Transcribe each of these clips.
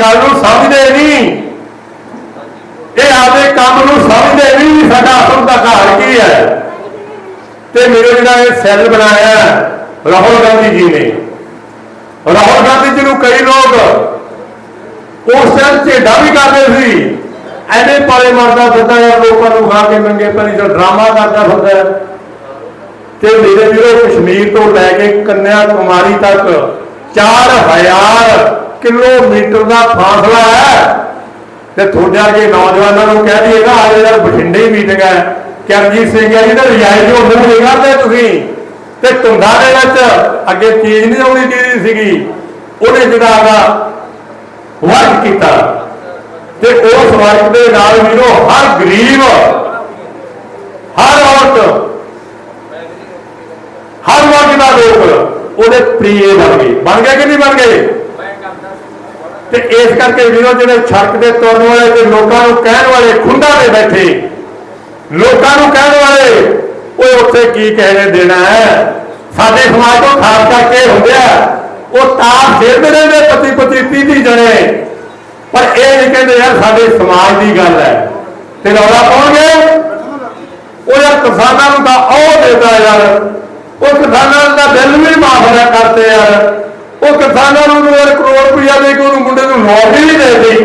ਗੱਲ ਨੂੰ ਸਮਝਦੇ ਨਹੀਂ। ਇਹ ਆਪਦੇ ਕੰਮ ਨੂੰ ਸਮਝਦੇ ਨਹੀਂ ਵੀ ਸਾਡਾ ਅਸਲ ਦਾ ਘਰ ਕੀ ਹੈ? ਤੇ ਮੇਰੇ ਜਿਹੜਾ ਇਹ ਸੈੱਲ ਬਣਾਇਆ ਰਾਹੁਲ ਗਾਂਧੀ ਜੀ ਨੇ। ਰਾਹੁਲ ਗਾਂਧੀ ਜੀ ਨੂੰ ਕਈ ਲੋਕ ਉਸ ਟਾਈਮ ਝੇਡਾ ਵੀ ਕਰਦੇ ਸੀ। ਐਨੇ ਪਾਲੇ ਮਾਰਦਾ ਫਿਰਦਾ ਯਾਰ ਲੋਕਾਂ ਨੂੰ ਖਾ ਕੇ ਮੰਗੇ ਪੈਰੀ ਦਾ ਡਰਾਮਾ ਕਰਦਾ ਫਿਰਦਾ ਤੇ ਮੇਰੇ ਵੀਰੋ, ਕਸ਼ਮੀਰ ਤੋਂ ਲੈ ਕੇ ਕੰਨਿਆ ਕੁਮਾਰੀ ਤੱਕ 4000 ਕਿਲੋਮੀਟਰ ਦਾ ਫਾਸਲਾ ਹੈ। ਤੇ ਤੁਹਾਡੇ ਵਰਗੇ ਨੌਜਵਾਨਾਂ ਨੂੰ ਕਹਿ ਦਈਏ ਨਾ ਆ ਯਾਰ ਬਠਿੰਡੇ ਹੀ ਮੀਟਿੰਗ ਹੈ ਕਰਜੀਤ ਸਿੰਘ ਹੈ ਇਹਦਾ ਰਿਆਇਤ ਜੋ ਹੁੰਦਾ ਨਹੀਂ ਕਰਦੇ ਤੁਸੀਂ। ਤੇ ਧੁੰਦਾਂ ਦੇ ਵਿੱਚ ਅੱਗੇ ਚੀਜ਼ ਨਹੀਂ ਆਉਣੀ ਚਾਹੀਦੀ ਸੀਗੀ, ਉਹਨੇ ਜਿਹੜਾ ਆਗਾ ਵਰਕ ਕੀਤਾ। ਤੇ ਉਸ ਵਰਕ ਦੇ ਨਾਲ ਵੀਰੋ, ਹਰ ਗਰੀਬ, ਹਰ ਔਰਤ, ਹਰ ਵਰਗ ਦਾ ਲੋਕ ਉਹਦੇ ਪ੍ਰੀਏ ਬਣ ਗਏ। ਬਣ ਗਏ ਕਿ ਨਹੀਂ ਬਣ ਗਏ? ਤੇ ਇਸ ਕਰਕੇ ਵੀਰੋ ਜਿਹੜੇ ਸੜਕ ਦੇ ਤੁਰਨ ਵਾਲੇ ਤੇ ਲੋਕਾਂ ਨੂੰ ਕਹਿਣ ਵਾਲੇ ਖੁੰਡਾ ਤੇ ਬੈਠੇ, ਲੋਕਾਂ ਨੂੰ ਕਹਿਣ ਵਾਲੇ ਉਹ ਉੱਥੇ ਕੀ ਕਹਿਣੇ ਦੇਣਾ ਹੈ? ਸਾਡੇ ਸਮਾਜ ਤੋਂ ਖਾਸ ਕਰਕੇ ਹੁੰਦੇ ਉਹ ਤਾਰ ਖੇਡਦੇ ਰਹਿੰਦੇ ਪਤੀ ਪਤੀ 30 30 ਜਣੇ। ਪਰ ਇਹ ਨਹੀਂ ਕਹਿੰਦੇ ਯਾਰ ਸਾਡੇ ਸਮਾਜ ਦੀ ਗੱਲ ਹੈ। ਤੇ ਰੌਲਾ ਪਾਉਣਗੇ? ਉਹ ਯਾਰ ਕਿਸਾਨਾਂ ਨੂੰ ਤਾਂ ਉਹ ਦੇਦਾ ਯਾਰ। ਉਹ ਕਿਸਾਨਾਂ ਦਾ ਬਿੱਲ ਵੀ ਮਾਫ ਨਾ ਕਰਤੇ ਯਾਰ। ਉਹ ਕਿਸਾਨਾਂ ਨੂੰ ਯਾਰ ਕਰੋੜ ਰੁਪਇਆ ਦੇ ਕੇ ਉਹਨੂੰ ਮੁੰਡੇ ਨੂੰ ਨੌਕਰੀ ਨਹੀਂ ਦੇ ਦਿੱਤੀ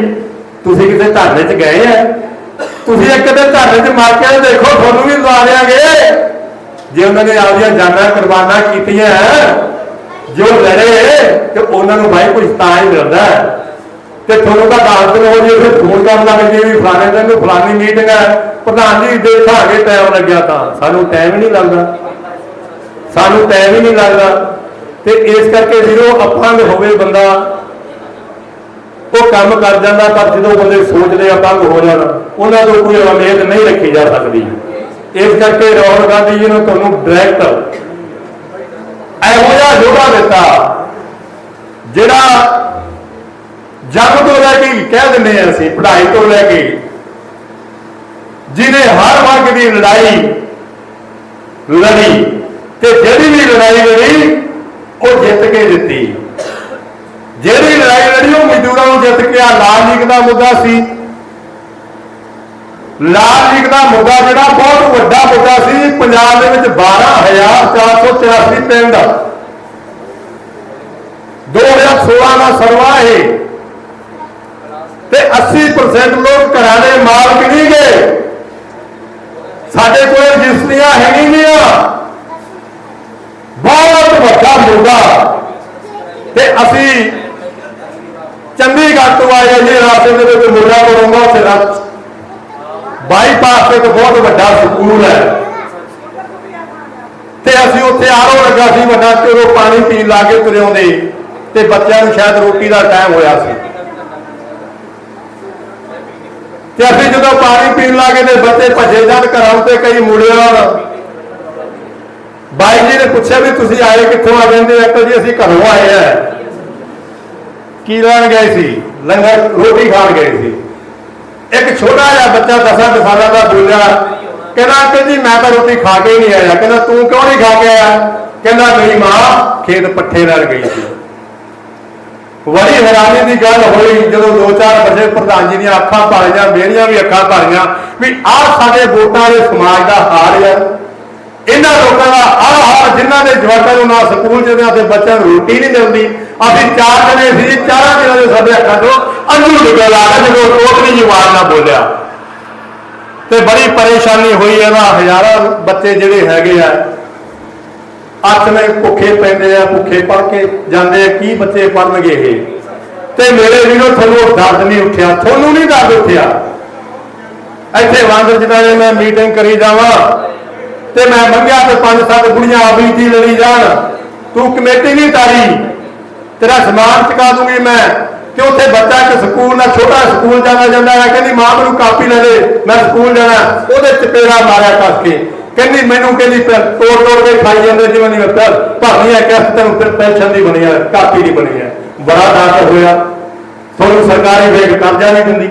ਤੁਸੀਂ ਕਿਤੇ ਧਰਨੇ 'ਚ ਗਏ ਆ। ਤੁਸੀਂ ਇੱਕ ਦੇ ਧਰਨੇ 'ਚ ਮਾਰ ਕੇ ਦੇਖੋ, ਤੁਹਾਨੂੰ ਵੀ ਲਵਾ ਦਿਆਂਗੇ। ਜੇ ਉਹਨਾਂ ਨੇ ਆਪਦੀਆਂ ਜਾਨਾਂ ਕੁਰਬਾਨਾਂ ਕੀਤੀਆਂ, ਜੋ ਲੜੇ, ਤੇ ਉਹਨਾਂ ਨੂੰ ਭਾਈ ਕੁਝ ਤਾਂ ਹੀ ਮਿਲਦਾ। ਤੇ ਤੁਹਾਨੂੰ ਤਾਂ ਦੱਸ ਦਿਨ ਹੋ ਜੇ ਫਿਰ ਫੋਨ ਕਰਨ ਲੱਗ ਜੇ ਵੀ ਫਲਾਣੇ ਦਿਨ ਨੂੰ ਫਲਾਣੀ ਮੀਟਿੰਗ ਹੈ ਪ੍ਰਧਾਨ ਜੀ ਦੇਖਾਂਗੇ ਟਾਈਮ ਲੱਗਿਆ ਤਾਂ। ਸਾਨੂੰ ਟਾਈਮ ਹੀ ਨਹੀਂ ਲੱਗਦਾ। ਸਾਨੂੰ ਟਾਈਮ ਹੀ ਨਹੀਂ ਲੱਗਦਾ। ਤੇ ਇਸ ਕਰਕੇ ਵੀਰੋ ਦੇ ਹੋਵੇ ਬੰਦਾ ਉਹ ਕੰਮ ਕਰ ਜਾਂਦਾ ਪਰ ਜਦੋਂ ਬੰਦੇ ਸੋਚਦੇ ਆ ਅਪੰਗ ਹੋ ਜਾਣ, ਉਹਨਾਂ ਤੋਂ ਕੋਈ ਉਮੀਦ ਨਹੀਂ ਰੱਖੀ ਜਾ ਸਕਦੀ। ਇਸ ਕਰਕੇ ਰਾਹੁਲ ਗਾਂਧੀ ਜੀ ਨੇ ਤੁਹਾਨੂੰ ਡਾਇਰੈਕਟ ਇਹੋ ਜਿਹਾ ਯੋਗਾ ਦਿੱਤਾ, ਜਿਹੜਾ ਜਨਮ ਤੋਂ ਲੈ ਕੇ ਕਹਿ ਦਿੰਦੇ ਆ ਅਸੀਂ, ਪੜ੍ਹਾਈ ਤੋਂ ਲੈ ਕੇ, ਜਿਹਨੇ ਹਰ ਵਰਗ ਦੀ ਲੜਾਈ ਲੜੀ ਤੇ ਜਿਹੜੀ ਵੀ ਲੜਾਈ ਲੜੀ ਉਹ ਜਿੱਤ ਕੇ ਦਿੱਤੀ। ਜਿਹੜੀ ਲੜਾਈ ਲੜੀ ਉਹ ਮਜ਼ਦੂਰਾਂ ਨੂੰ ਜਿੱਤ ਕੇ ਆ। ਲਾਲ ਲੀਗ ਦਾ ਮੁੱਦਾ ਸੀ। ਲਾਲ ਲੀਗ ਦਾ ਮੁੱਦਾ ਜਿਹੜਾ ਬਹੁਤ ਵੱਡਾ ਮੁੱਦਾ ਸੀ। ਪੰਜਾਬ ਦੇ ਵਿੱਚ 12483 ਪਿੰਡ। 2016 ਦਾ ਸਰਵਾ ਇਹ। ਤੇ 80% ਲੋਕ ਘਰਾਂ ਦੇ ਮਾਲਕ ਨਹੀਂ ਗਏ। ਸਾਡੇ ਕੋਲ ਰਜਿਸਟਰੀਆਂ ਹੈਗੀਆਂ ਬਹੁਤ ਵੱਡਾ ਤੇ ਅਸੀਂ ਚੰਡੀਗੜ੍ਹ ਤੋਂ ਆਏ ਜੀ ਰਾਸਤੇ ਦੇ ਵਿੱਚ ਮੁੱਦਾ ਬਣਾਉਂਦਾ, ਉੱਥੇ ਰਾਤ ਬਾਈਪਾਸ ਤੇ ਇੱਕ ਬਹੁਤ ਵੱਡਾ ਸਕੂਲ ਹੈ। ਤੇ ਅਸੀਂ ਉੱਥੇ ਆਰੋ ਲੱਗਾ ਸੀ ਵੱਡਾ, ਤੇ ਉਹ ਪਾਣੀ ਪੀਣ ਲਾ ਕੇ ਤੁਰਿਆਉਂਦੇ ਤੇ ਬੱਚਿਆਂ ਨੂੰ ਸ਼ਾਇਦ ਰੋਟੀ ਦਾ ਟਾਈਮ ਹੋਇਆ ਸੀ। ਤੇ ਅਸੀਂ ਜਦੋਂ ਪਾਣੀ ਪੀਣ ਲੱਗੇ ਤੇ ਬੱਚੇ ਭੱਜੇ ਜਾਣ ਘਰਾਂ ਉੱਤੇ ਕਈ ਮੁੜੇ ਬਾਈ ਜੀ ਨੇ ਪੁੱਛਿਆ ਵੀ ਤੁਸੀਂ ਆਏ ਕਿੱਥੋਂ ਆ ਜਾਂਦੇ ਅੰਕਲ ਜੀ, ਅਸੀਂ ਘਰੋਂ ਆਏ ਆ। ਕੀ ਲੈਣ ਗਏ ਸੀ? ਲੰਗਰ, ਰੋਟੀ ਖਾਣ ਗਏ ਸੀ। ਇੱਕ ਛੋਟਾ ਜਿਹਾ ਬੱਚਾ ਦਸਾਂ ਕੁ ਦਾ ਬੋਲਿਆ, ਕਹਿੰਦਾ, ਅੰਕਲ ਜੀ, ਮੈਂ ਤਾਂ ਰੋਟੀ ਖਾ ਕੇ ਹੀ ਨਹੀਂ ਆਇਆ। ਕਹਿੰਦਾ, ਤੂੰ ਕਿਉਂ ਨਹੀਂ ਖਾ ਕੇ ਆਇਆ? ਕਹਿੰਦਾ, ਮੇਰੀ ਮਾਂ ਖੇਤ ਪੱਠੇ ਲੈਣ ਗਈ ਸੀ। ਬੜੀ ਹੈਰਾਨੀ ਦੀ ਗੱਲ ਹੋਈ, ਜਦੋਂ ਦੋ ਚਾਰ ਬੱਚੇ ਪ੍ਰਧਾਨ ਜੀ ਦੀਆਂ ਅੱਖਾਂ ਭਰੀਆਂ ਮੇਰੀਆਂ ਵੀ ਅੱਖਾਂ ਭਰੀਆਂ ਵੀ ਆਹ ਸਾਡੇ ਵੋਟਾਂ ਦੇ ਸਮਾਜ ਦਾ ਹਾਲ ਹੈ ਇਹਨਾਂ ਲੋਕਾਂ ਦਾ ਆਹ ਹਾਲ ਜਿਨ੍ਹਾਂ ਦੇ ਜਵਾਕਾਂ ਨੂੰ ਨਾ ਸਕੂਲ ਜਾਂਦੇ ਤੇ ਬੱਚਿਆਂ ਨੂੰ ਰੋਟੀ ਨਹੀਂ ਮਿਲਦੀ। ਅਸੀਂ ਚਾਰ ਜਣੇ ਸੀ, ਚਾਰਾਂ ਦਿਨਾਂ ਦੇ ਸਾਡੇ ਅੱਖਾਂ ਤੋਂ ਅੰਨੂ ਨਿਕਲ ਆ ਜਦੋਂ ਕੋਟਲੀ ਜਵਾਨ ਨਾ ਬੋਲਿਆ। ਤੇ ਬੜੀ ਪਰੇਸ਼ਾਨੀ ਹੋਈ ਇਹਦਾ ਹਜ਼ਾਰਾਂ ਬੱਚੇ ਜਿਹੜੇ ਹੈਗੇ ਆ। ਅੱਠ ਨੇ ਭੁੱਖੇ ਪੈਂਦੇ ਆ, ਭੁੱਖੇ ਪੜ ਕੇ ਜਾਂਦੇ ਆ, ਕੀ ਬੱਚੇ ਪੜਨਗੇ ਇਹ? ਤੇ ਮੇਰੇ ਵੀਰੋ, ਤੁਹਾਨੂੰ ਦਰਦ ਨਹੀਂ ਉੱਠਿਆ, ਤੁਹਾਨੂੰ ਨਹੀਂ ਦਰਦ ਉੱਠਿਆ। ਇੱਥੇ ਵਾਂਦਰ ਜਿਹੜਾ ਦੇ ਮੈਂ ਮੀਟਿੰਗ ਕਰੀ ਜਾਵਾਂ ਤੇ ਮੈਂ ਮੰਗਿਆ ਤੇ ਪੰਜ ਸੱਤ ਕੁੜੀਆਂ ਆਪੀ ਦੀ ਲੜੀ ਜਾਣ। ਤੂੰ ਕਮੇਟੀ ਨਹੀਂ ਤਾਰੀ ਤੇਰਾ ਸਮਾਨ ਚੁਕਾ ਦੂੰਗੀ ਮੈਂ। ਕਿ ਉੱਥੇ ਬੱਚਾ ਇੱਕ ਸਕੂਲ ਨਾਲ ਛੋਟਾ ਸਕੂਲ ਜਾਣਾ ਜਾਂਦਾ ਹੈ, ਕਹਿੰਦੀ ਮਾਂ ਮੈਨੂੰ ਕਾਪੀ ਲੈ ਦੇ, ਮੈਂ ਸਕੂਲ ਜਾਣਾ। ਉਹਦੇ ਚਪੇੜਾ ਮਾਰਿਆ ਕੱਸ ਕੇ ਕਹਿੰਦੀ ਮੈਨੂੰ ਕਹਿੰਦੀ ਤੋੜ ਤੋੜ ਕੇ ਖਾਈ ਜਾਂਦੇ ਜਿਵੇਂ ਨਹੀਂ ਫਿਰ ਭਰਨੀ ਹੈ ਕਿਸ ਤੈਨੂੰ ਫਿਰ ਪੈਨਸ਼ਨ ਦੀ ਬਣੀ ਹੈ, ਕਾਪੀ ਦੀ ਬਣੀ ਹੈ। ਬੜਾ ਦਾਤ ਹੋਇਆ। ਤੁਹਾਨੂੰ ਸਰਕਾਰੀ ਵੇਗ ਕਰਜ਼ਾ ਨਹੀਂ ਦਿੰਦੀ।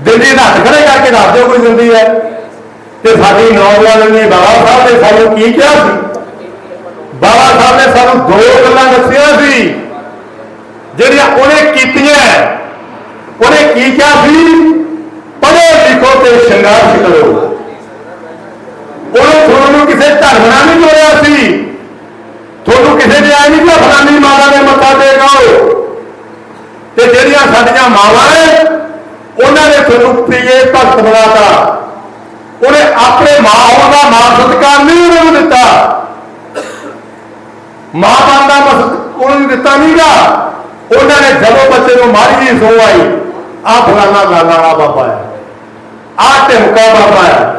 ਦਿੱਲੀ ਤਾਂ ਹੱਥ ਖੜੇ ਕਰਕੇ ਦੱਸ ਦਿਓ ਕੋਈ ਦਿੰਦੀ ਹੈ। ਤੇ ਸਾਡੀ ਨੌਜਵਾਨ ਨੇ ਬਾਬਾ ਸਾਹਿਬ ਨੇ ਸਾਨੂੰ ਕੀ ਕਿਹਾ ਸੀ? ਬਾਬਾ ਸਾਹਿਬ ਨੇ ਸਾਨੂੰ ਦੋ ਗੱਲਾਂ ਦੱਸੀਆਂ ਸੀ। ਜਿਹੜੀਆਂ ਉਹਨੇ ਕੀਤੀਆਂ ਉਹਨੇ ਕੀ ਕਿਹਾ ਸੀ? ਪੜ੍ਹੋ ਲਿਖੋ ਤੇ ਸੰਘਰਸ਼ ਕਰੋ। ਉਹਨੇ ਤੁਹਾਨੂੰ ਕਿਸੇ ਧਰਮ ਨਾਲ ਨਹੀਂ ਜੋੜਿਆ ਸੀ। ਤੁਹਾਨੂੰ ਕਿਸੇ ਨੇ ਐ ਨਹੀਂ ਕਿ ਫਲਾਨੀ ਮਾਤਾ ਦੇ ਮੱਥਾ ਟੇਕਾਓ ਤੇ ਜਿਹੜੀਆਂ ਸਾਡੀਆਂ ਮਾਵਾਂ ਨੇ ਉਹਨਾਂ ਨੇ ਤੁਹਾਨੂੰ ਪ੍ਰਿਏ ਭਗਤ ਬਣਾਤਾ ਉਹਨੇ ਆਪਣੇ ਮਾਂ ਹੋਣ ਦਾ ਮਾਂ ਸਤਿਕਾਰ ਨਹੀਂ ਉਹਨਾਂ ਨੂੰ ਦਿੱਤਾ। ਮਾਂ ਬਾਪ ਦਾ ਉਹਨਾਂ ਨੂੰ ਦਿੱਤਾ ਨਹੀਂਗਾ ਉਹਨਾਂ ਨੇ ਜਦੋਂ ਬੱਚੇ ਨੂੰ ਮਾਰੀ ਜੀ ਸੋ ਆਈ ਆ ਫਲਾਣਾ ਲਾਲਾ ਬਾਬਾ ਹੈ। ਆ ਢਿਮਕਾ ਬਾਬਾ ਹੈ।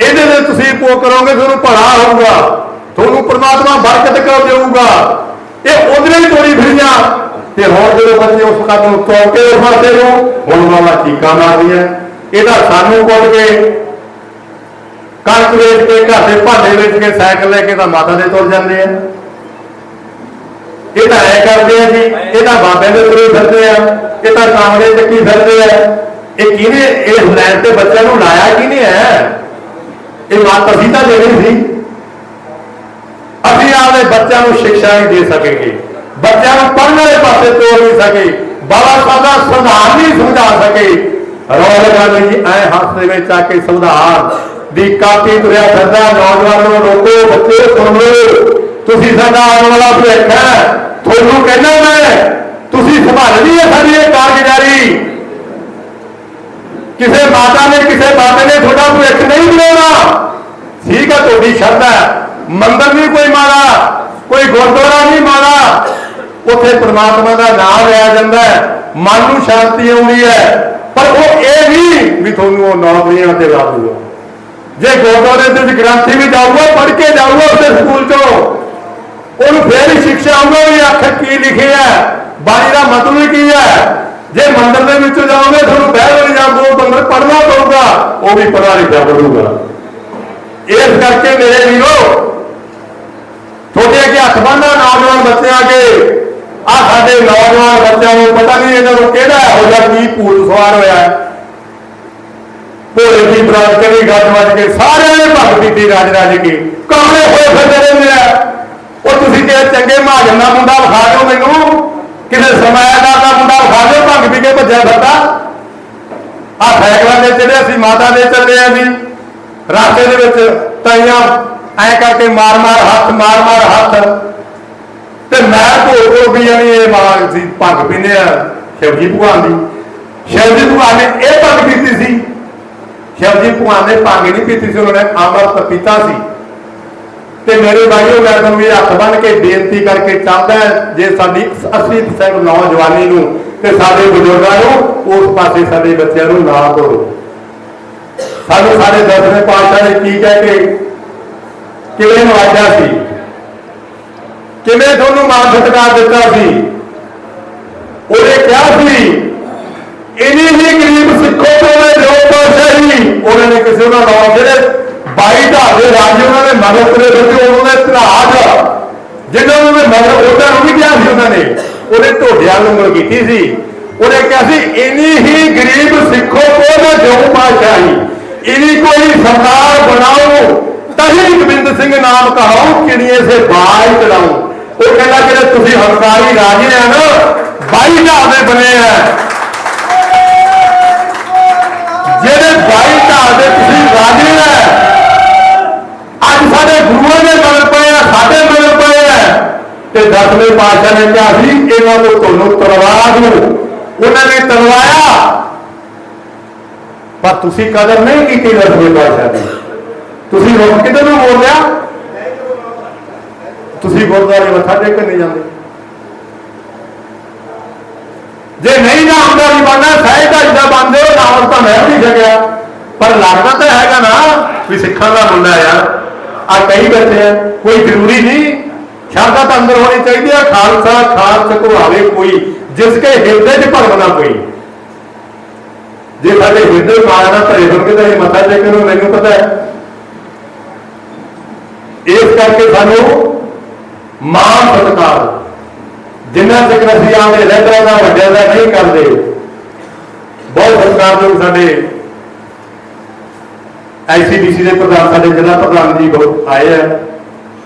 ਇਹਦੇ ਤੇ ਤੁਸੀਂ ਪੋ ਕਰੋਗੇ, ਤੁਹਾਨੂੰ ਭਲਾ ਹੋਊਗਾ। ਤੁਹਾਨੂੰ ਪ੍ਰਮਾਤਮਾ ਬਰਕਤ ਕਰ ਦੇਊਗਾ। ਇਹ ਉਧਰੇ ਹੀ ਤੋੜੀ ਫਿਰੀਆਂ। ਤੇ ਹੁਣ ਜਦੋਂ ਬੱਚੇ ਉਸ ਕਦਮ ਨੂੰ ਤੋੜ ਕੇ ਉਸ ਪਾਸੇ ਨੂੰ, ਹੁਣ ਮਾਮਾ ਚੀਕਾਂ ਮਾਰਦੀਆਂ। ਇਹਦਾ ਸਾਨੂੰ ਕੁੱਟ ਕੇ ਕਣਕ ਵੇਚ ਕੇ, ਘਰ ਦੇ ਭਾਂਡੇ ਵੇਚ ਕੇ, ਸਾਈਕਲ ਲੈ ਕੇ ਤਾਂ ਮਾਤਾ ਦੇ ਤੁਰ ਜਾਂਦੇ ਆ। ਇਹ ਤਾਂ ਐ ਕਰਦੇ ਆ ਜੀ, ਇਹ ਤਾਂ ਬਾਬੇ ਦੇ ਤੁਰੇ ਫਿਰਦੇ ਆ, ਇਹ ਤਾਂ ਕਾਮੜੇ ਚੱਕੀ ਫਿਰਦੇ ਆ। ਇਹ ਕਿਹਨੇ, ਇਹ ਲੈਣ ਤੇ ਬੱਚਿਆਂ ਨੂੰ ਲਾਇਆ ਕਿਹਨੇ ਹੈ ਇਹ ਮਾਤ ਅਸੀਂ ਤਾਂ ਦੇਣੀ ਸੀ। ਅਸੀਂ ਆਪਣੇ ਬੱਚਿਆਂ ਨੂੰ ਸਿੱਖਿਆ ਨਹੀਂ ਦੇ ਸकेंगे ਬੱਚਿਆਂ ਨੂੰ ਪੜ੍ਹਨ ਵਾਲੇ ਪਾਸੇ ਤੋਰ ਨਹੀਂ ਸਕੇ। ਬਾਬਾ ਸਾਹਿਬ ਦਾ ਸੰਵਿਧਾਨ ਨਹੀਂ ਸਮਝਾ ਸਕੇ। ਰੋਲ ਗਾਂਧੀ ਜੀ, ਐ ਹੱਥ ਦੇ ਵਿੱਚ ਆ ਕੇ ਸੰਵਿਧਾਨ। ਦੀ ਕਾਪੀ ਤੁਰਿਆ ਫਿਰਦਾ, ਨੌਜਵਾਨ ਨੂੰ ਰੋਕੋ ਬੱਚੇ ਸੁਣ ਤੁਸੀਂ ਸਾਡਾ ਆਉਣ ਵਾਲਾ ਭਵਿੱਖ ਹੈ। ਤੁਹਾਨੂੰ ਕਹਿੰਦਾ ਮੈਂ, ਤੁਸੀਂ ਸੰਭਾਲਣੀ ਹੈ ਸਾਡੀ ਇਹ ਕਾਰਗੁਜ਼ਾਰੀ। ਕਿਸੇ ਮਾਤਾ ਨੇ, ਕਿਸੇ ਬਾਬੇ ਨੇ ਤੁਹਾਡਾ ਭਵਿੱਖ ਨਹੀਂ ਬਣਾਉਣਾ। ਠੀਕ ਹੈ, ਤੁਹਾਡੀ ਸ਼ਰਧਾ ਹੈ। ਮੰਦਰ ਨਹੀਂ ਕੋਈ ਮਾਰਾ ਕੋਈ ਗੁਰਦੁਆਰਾ ਨਹੀਂ ਮਾਰਾ ਉੱਥੇ ਪ੍ਰਮਾਤਮਾ ਦਾ ਨਾਮ ਲਿਆ ਜਾਂਦਾ ਮਨ ਨੂੰ ਸ਼ਾਂਤੀ ਆਉਂਦੀ ਹੈ। ਪਰ ਉਹ ਇਹ ਨਹੀਂ ਵੀ ਤੁਹਾਨੂੰ ਉਹ ਨੌਕਰੀਆਂ ਤੇ ਲਾ ਜੇ ਗੁਰਦੁਆਰੇ ਦੇ ਵਿੱਚ ਗ੍ਰੰਥੀ ਵੀ ਜਾਊਗਾ, ਪੜ੍ਹ ਕੇ ਜਾਊਗਾ ਉਸੇ ਸਕੂਲ ਚੋਂ। ਉਹਨੂੰ ਫੇਰ ਹੀ ਸਿੱਖਿਆ ਆਊਗਾ ਵੀ ਆਖਰ ਕੀ ਲਿਖਿਆ ਹੈ ਬਾਣੀ ਦਾ ਮਤਲਬ ਕੀ ਹੈ ਜੇ ਮੰਦਰ ਦੇ ਵਿੱਚ ਜਾਓਗੇ, ਤੁਹਾਨੂੰ ਬਹਿ ਜਾਂ ਦੋ ਬੰਦਰ ਪੜ੍ਹਨਾ ਪਊਗਾ, ਉਹ ਵੀ ਪਤਾ ਲਿਖਿਆ ਪੜੂਗਾ ਇਸ ਕਰਕੇ ਮੇਰੇ ਵੀਰੋ, ਤੁਹਾਡੇ ਅੱਗੇ ਹੱਥ ਬੰਨ੍ਹਦਾ ਨੌਜਵਾਨ ਬੱਚਿਆਂ ਅੱਗੇ। ਆ ਸਾਡੇ ਨੌਜਵਾਨ ਬੱਚਿਆਂ ਨੂੰ ਪਤਾ ਨਹੀਂ ਇਹਨਾਂ ਨੂੰ ਕਿਹੜਾ ਇਹੋ ਜਿਹਾ ਕੀ ਭੂਤ ਸਵਾਰ ਹੋਇਆ। ਹੈ ਭੋਲੇ ਦੀ ਬਰਾਤ ਕਰੀ ਗੱਜ ਵੱਜ ਕੇ ਸਾਰਿਆਂ ਨੇ ਭਗਤ ਕੀਤੀ ਰਾਜ ਰਾਜ ਕੇ। ਕਾਮਲੇ ਹੋਏ ਫਿਰਦੇ ਰਹਿੰਦੇ ਉਹ ਤੁਸੀਂ ਜੇ ਚੰਗੇ ਮਹਾਜਨ ਦਾ ਮੁੰਡਾ ਵਿਖਾ ਦਿਓ ਮੈਨੂੰ। ਕਿਸੇ ਸਮਾਇਦਾਰ ਦਾ ਮੁੰਡਾ ਵਿਖਾ ਦਿਓ, ਭੰਗ ਪੀ ਕੇ ਭੱਜਿਆ ਫਿਰਦਾ। ਆ ਸਾਈਕਲਾਂ ਦੇ ਚੜੇ ਅਸੀਂ ਮਾਤਾ ਦੇ ਚੱਲੇ ਆ ਜੀ। ਰਾਸਤੇ ਦੇ ਵਿੱਚ ਤਾਈਆਂ ਐ ਕਰਕੇ ਮਾਰ ਮਾਰ ਹੱਥ, ਮਾਰ ਮਾਰ ਹੱਥ। ਤੇ ਮੈਂ ਭੋਲ ਭੋਲ ਵੀ ਜਾਣੀ, ਇਹ ਮਾਂ ਸੀ ਭੰਗ ਪੀਂਦੇ ਆ ਸ਼ਿਵਜੀ ਭਗਵਾਨ ਦੀ। ਸ਼ਿਵਜੀ ਭਗਵਾਨ ਨੇ ਇਹ ਭੰਗ ਕੀਤੀ ਸੀ। ਸ਼ਿਵਜੀ ਭਗਵਾਨ ਨੇ ਭੰਗ ਨਹੀਂ ਪੀਤੀ ਸੀ, ਉਹਨਾਂ ਨੇ ਅੰਮ੍ਰਿਤ ਪੀਤਾ ਸੀ। ਤੇ ਮੇਰੇ ਭਾਈਓ ਮੈਂ ਤੁਹਾਨੂੰ ਇਹ ਹੱਥ ਬੰਨ ਕੇ ਬੇਨਤੀ ਕਰਕੇ ਚਾਹੁੰਦਾ ਜੇ ਸਾਡੀ 80% ਨੌਜਵਾਨੀ ਨੂੰ ਤੇ ਸਾਡੇ ਬਜ਼ੁਰਗਾਂ ਨੂੰ, ਉਸ ਪਾਸੇ ਸਾਡੇ ਬੱਚਿਆਂ ਨੂੰ ਨਾ ਤੋੜੋ ਸਾਨੂੰ ਸਾਡੇ ਦਸਵੇਂ ਪਾਤਸ਼ਾਹ ਨੇ ਕੀ ਕਹਿ ਕੇ ਕਿਵੇਂ ਨਵਾਜਿਆ ਸੀ? ਕਿਵੇਂ ਤੁਹਾਨੂੰ ਮਾਨ ਸਤਿਕਾਰ ਦਿੱਤਾ ਸੀ? ਉਹਨੇ ਕਿਹਾ ਸੀ, ਇਨੀ ਹੀ ਗਰੀਬ ਸਿੱਖੋ ਤੋਂ ਉਹਨਾਂ ਨੇ ਕਿਸੇ ਉਹਨਾਂ ਨਾਮ ਜਿਹੜੇ 22 ਢਾਹ ਰਾਜੇ ਉਹਨਾਂ ਨੇ ਮਗਰ ਤੁਰੇ ਫਿਰਦੇ ਉਹਨਾਂ ਦੇ ਧਰਾਜ ਜਿਹਨਾਂ ਨੂੰ ਮੈਂ ਮਗਰ ਉਹਨਾਂ ਨੂੰ ਵੀ ਕਿਹਾ ਸੀ ਉਹਨਾਂ ਨੇ। ਉਹਨੇ ਢੋਡਿਆਂ ਨੂੰ ਮੰਗ ਕੀਤੀ ਸੀ। ਉਹਨੇ ਕਿਹਾ ਸੀ, ਇਨੀ ਹੀ ਗਰੀਬ ਸਿੱਖੋ ਤੋਂ ਮੈਂ ਜੋ ਪਾਸ਼ਾਹੀ ਇਨੀ ਕੋਈ ਸਰਕਾਰ ਬਣਾਓ, ਤਹੀਂ ਗੋਬਿੰਦ ਸਿੰਘ ਨਾਮ ਕਹਾਓ ਕਿਣੀਏ ਸੇ ਬਾਈ ਚਲਾਉ ਉਹ ਕਹਿੰਦਾ, ਜਿਹੜੇ ਤੁਸੀਂ ਹੰਕਾਰੀ ਰਾਜੇ ਆ ਨਾ, ਬਾਈ ਢਾਹ ਦੇ ਬਣੇ ਆ। ਦਸਵੇਂ ਪਾਤਸ਼ਾਹ ਨੇ ਕਿਹਾ ਸੀ, ਇਹਨਾਂ ਨੂੰ ਤੁਹਾਨੂੰ ਤਲਵਾ ਦੂ ਉਹਨਾਂ ਨੇ ਤਲਵਾਇਆ ਪਰ ਤੁਸੀਂ ਕਦਰ ਨਹੀਂ ਕੀਤੀ ਦਸਵੇਂ ਪਾਤਸ਼ਾਹ ਦੀ। ਤੁਸੀਂ ਰੁਕ ਕਿਤੇ ਨੂੰ ਬੋਲਿਆ ਤੁਸੀਂ ਗੁਰਦੁਆਰੇ ਮੱਥਾ ਟੇਕਣ ਨਹੀਂ ਜਾਂਦੇ। ਜੇ ਨਹੀਂ ਨਾ ਹੁੰਦਾ ਵੀ ਬਣਨਾ ਸਹਿਜਦਾ ਜਿੱਦਾਂ ਬਣਦੇ ਹੋ ਨਾਲ ਤਾਂ ਮੈਂ ਵੀ ਨਹੀਂ ਸਕਿਆ ਪਰ ਲੱਗਦਾ ਤਾਂ ਹੈਗਾ ਨਾ ਵੀ ਸਿੱਖਾਂ ਦਾ ਮੁੰਡਾ ਯਾਰ। ਆ ਕਈ ਬੈਠੇ ਆ, ਕੋਈ ਜ਼ਰੂਰੀ ਨਹੀਂ ਅੰਦਰ ਹੋਣੀ ਚਾਹੀਦੀ ਹੈ ਖਾਲਸਾ, ਖਾਲਸ ਘੁਆਵੇ ਕੋਈ, ਜਿਸ ਕੇ ਹਿਰਦੇ 'ਚ ਭਰਮ ਨਾ ਕੋਈ ਜੇ ਸਾਡੇ ਹਿਰਦੇ ਮਾਇਆ ਨਾਲ ਭਰੇ ਹੋਣਗੇ ਤਾਂ ਇਹ ਮੱਥਾ ਟੇਕਣ ਨੂੰ ਮੈਨੂੰ ਪਤਾ ਹੈ। ਇਸ ਕਰਕੇ ਸਾਨੂੰ ਮਾਨ ਸਤਿਕਾਰ, ਜਿੰਨਾ ਚਿਰ ਅਸੀਂ ਆਪਦੇ ਲੈਟਰਾਂ ਦਾ ਵੱਡਿਆਂ ਦਾ ਨਹੀਂ ਕਰਦੇ, ਬਹੁਤ ਸਤਿਕਾਰਯੋਗ ਸਾਡੇ ਆਈਸੀਡੀਸੀ ਦੇ ਪ੍ਰਧਾਨ, ਸਾਡੇ ਜ਼ਿਲ੍ਹਾ ਪ੍ਰਧਾਨ ਜੀ ਆਏ ਆ।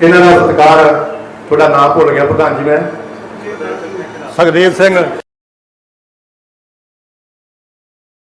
ਇਹਨਾਂ ਦਾ ਸਤਿਕਾਰ ਤੁਹਾਡਾ ਨਾਮ ਭੁੱਲ ਗਿਆ ਪ੍ਰਧਾਨ ਜੀ ਮੈਂ। ਸੁਖਦੇਵ ਸਿੰਘ।